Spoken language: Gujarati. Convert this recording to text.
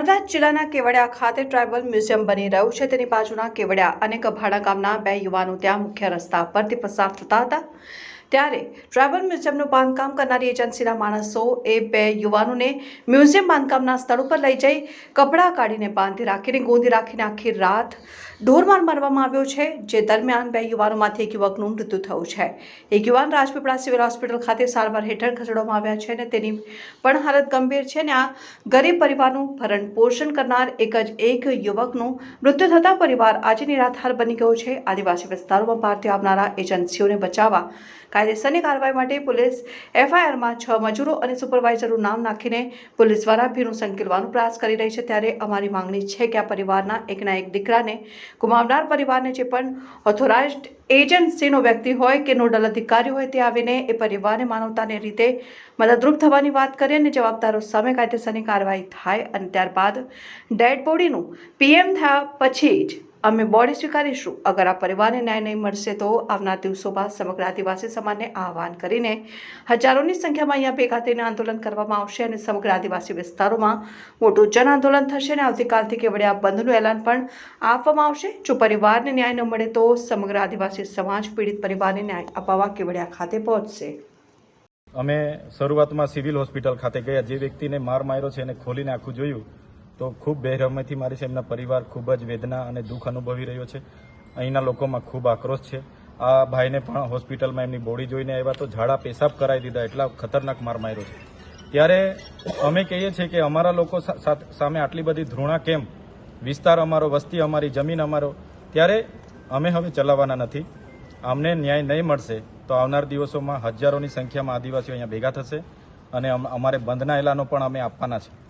નર્મદા જિલ્લાના કેવડિયા ખાતે ટ્રાઇબલ મ્યુઝિયમ બની રહ્યું છે. તેની બાજુના કેવડિયા અને કભાડા ગામના બે યુવાનો ત્યાં મુખ્ય રસ્તા પરથી પસાર થતા હતા. ત્યારે ટ્રાઇબલ મ્યુઝિયમનું બાંધકામ કરનારી એજન્સીના માણસો એ બે યુવાનોને મ્યુઝિયમ બાંધકામના સ્થળ ઉપર લઈ જઈ કપડાં કાઢીને બાંધી રાખીને ગોંધી રાખીને આખી રાત ઢોરમાર મારવામાં આવ્યો છે, જે દરમિયાન બે યુવાનોમાંથી એક યુવકનું મૃત્યુ થયું છે. એક યુવાન રાજપીપળા સિવિલ હોસ્પિટલ ખાતે સારવાર હેઠળ ખસેડવામાં આવ્યા છે અને તેની પણ હાલત ગંભીર છે અને આ ગરીબ પરિવારનું ભરણ પોષણ કરનાર એક જ એક યુવકનું મૃત્યુ થતાં પરિવાર આજે નિરાધાર બની ગયો છે. આદિવાસી વિસ્તારોમાં ભારતીય આવનારા એજન્સીઓને બચાવવા કાયદેસરની કાર્યવાહી માટે પોલીસ એફઆઈઆરમાં છ મજૂરો અને સુપરવાઇઝરનું નામ નાખીને પોલીસ દ્વારા ભીનું સંકેલવાનો પ્રયાસ કરી રહી છે. ત્યારે અમારી માંગણી છે કે આ પરિવારના એકના એક દીકરાને ગુમાવનાર પરિવારને જે પણ ઓથોરાઇઝ્ડ એજન્સીનો વ્યક્તિ હોય કે નોડલ અધિકારી હોય તે આવીને એ પરિવારને માનવતાને રીતે મદદરૂપ થવાની વાત કરે અને જવાબદારો સામે કાયદેસરની કાર્યવાહી થાય અને ત્યારબાદ ડેડ બોડીનું પીએમ થયા પછી જ અમે બોડી સ્વીકારીશું. અગર આ પરિવારને ન્યાય નહીં મળશે તો આવનાર દિવસોમાં સમગ્ર આદિવાસી સમાજને આહવાન કરીને હજારોની સંખ્યામાં અહીંયા ભેગા થઈને આંદોલન કરવામાં આવશે અને સમગ્ર આદિવાસી વિસ્તારોમાં મોટું જન આંદોલન થશે અને આવતીકાલથી કેવડિયા બંધનું એલાન પણ આપવામાં આવશે. જો પરિવારને ન્યાય ન મળે તો સમગ્ર આદિવાસી સમાજ, પીડિત પરિવારને ન્યાય અપાવવા કેવડિયા ખાતે પહોંચશે. અમે શરૂઆતમાં સિવિલ હોસ્પિટલ ખાતે ગયા. જે વ્યક્તિને માર માર્યો છે એને ખોલીને આખું જોયું. તો ખૂબ બેરહમથી મારી છે. એમના પરિવાર ખૂબ જ વેદના અને દુઃખ અનુભવી રહ્યો છે. અહીંના લોકોમાં ખૂબ આક્રોશ છે. આ ભાઈને પણ હોસ્પિટલમાં એમની બોડી જોઈને આવ્યા તો ઝાડા પેશાબ કરાવી દીધા એટલા ખતરનાક માર માર્યો છે. ત્યારે અમે કહીએ છીએ કે અમારા લોકો સામે આટલી બધી ધૃણા કેમ? વિસ્તાર અમારો, વસ્તી અમારી, જમીન અમારો. ત્યારે અમે હવે ચલાવવાના નથી. અમને ન્યાય નહીં મળશે તો આવનાર દિવસોમાં હજારોની સંખ્યામાં આદિવાસીઓ અહીંયા ભેગા થશે અને અમ- અમારે બંધના એલાનો પણ અમે આપવાના છે.